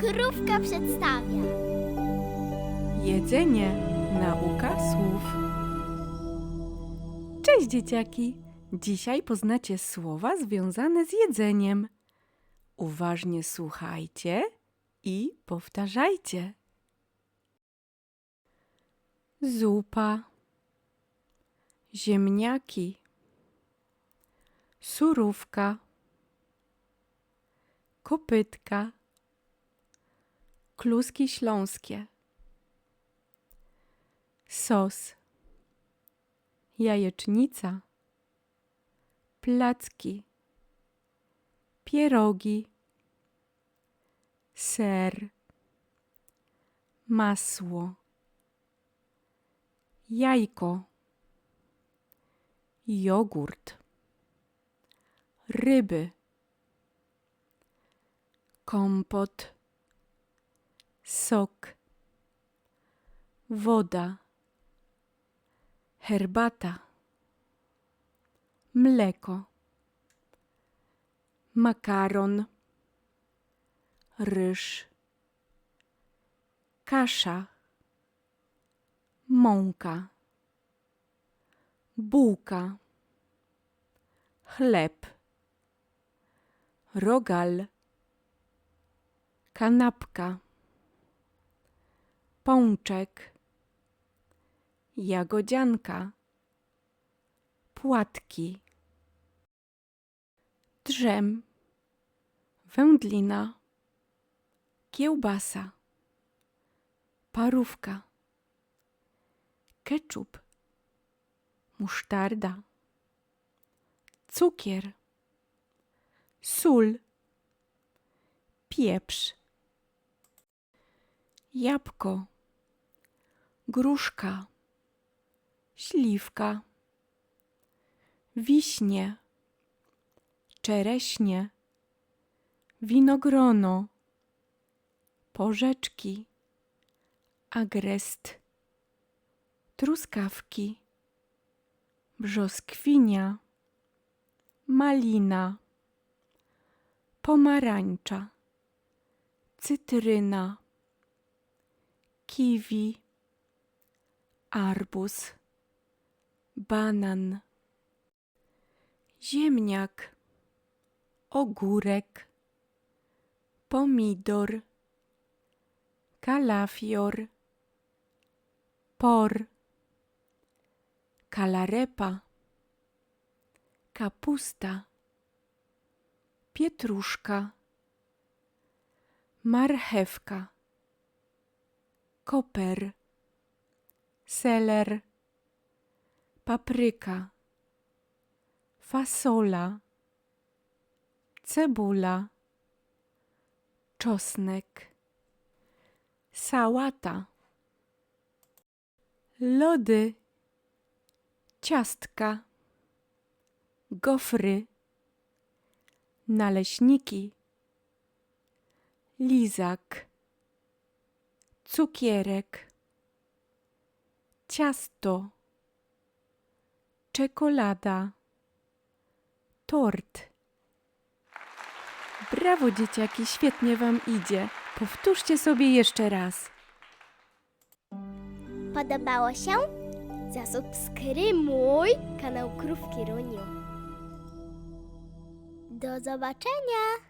Krówka przedstawia. Jedzenie. Nauka słów. Cześć dzieciaki! Dzisiaj poznacie słowa związane z jedzeniem. Uważnie słuchajcie i powtarzajcie. Zupa. Ziemniaki. Surówka. Kopytka. Kluski śląskie. Sos, jajecznica, placki, pierogi, ser, masło, jajko, jogurt, ryby, kompot, sok, woda herbata, mleko, makaron, ryż, kasza, mąka, bułka, chleb, rogal, kanapka, pączek. Jagodzianka, płatki, drzem, wędlina, kiełbasa, parówka, keczup, musztarda, cukier, sól, pieprz, jabłko, gruszka. Śliwka, wiśnie, czereśnie, winogrono, porzeczki, agrest, truskawki, brzoskwinia, malina, pomarańcza, cytryna, kiwi, arbuz banan, ziemniak, ogórek, pomidor, kalafior, por, kalarepa, kapusta, pietruszka, marchewka, koper, seler, papryka, fasola, cebula, czosnek, sałata, lody, ciastka, gofry, naleśniki, lizak, cukierek, ciasto czekolada, tort. Brawo, dzieciaki, świetnie wam idzie. Powtórzcie sobie jeszcze raz. Podobało się? Zasubskrybuj kanał Krówki Runiu. Do zobaczenia!